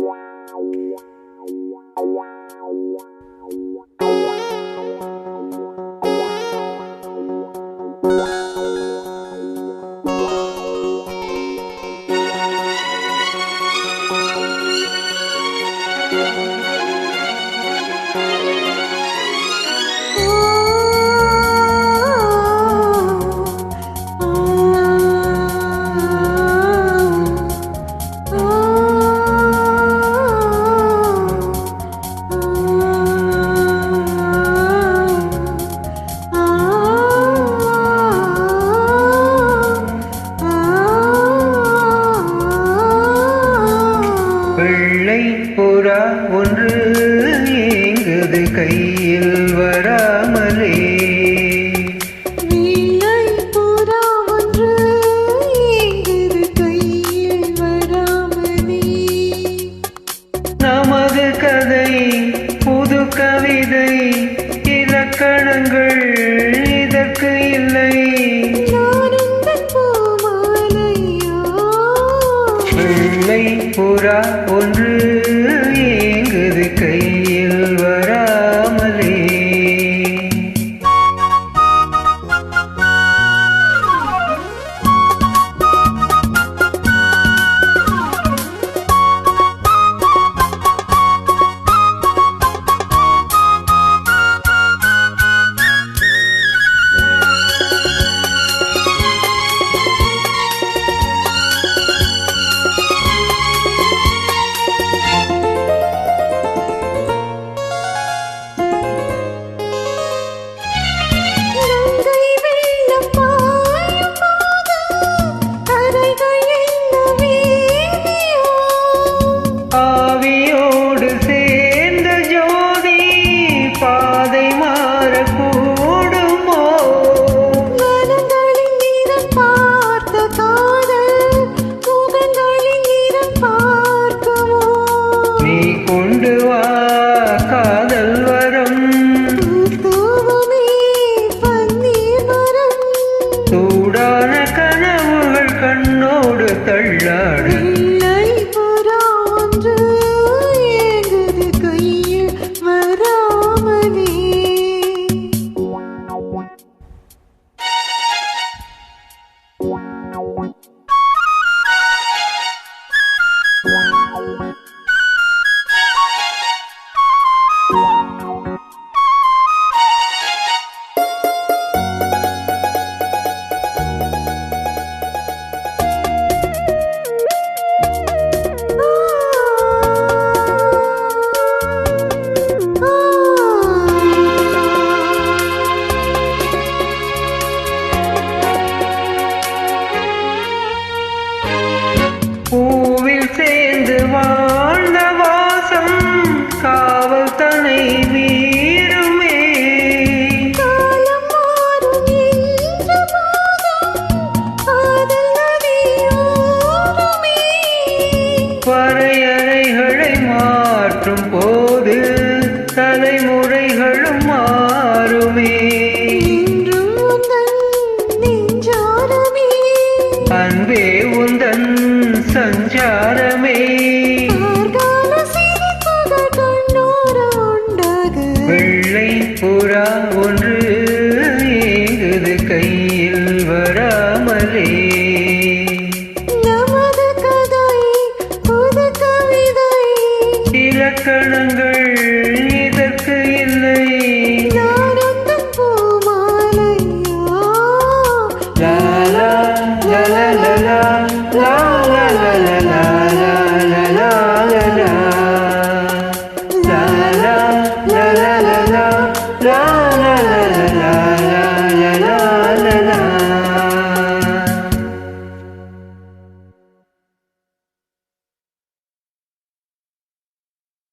Wow. வெள்ளை புறா ஒன்று ஏங்குது கையில் வராமலே. நமது கதை புது கவிதை இலக்கணங்கள் புறா ஒன்று Bye. சேர்ந்து வாழ்ந்த வாசம் காவல் தனை வீருமே பறையறைகளை மாற்றும் போது தலைமுறைகளும் மாறுமே. அன்பே உந்தன் சஞ்சார வெள்ளை புறா ஒன்று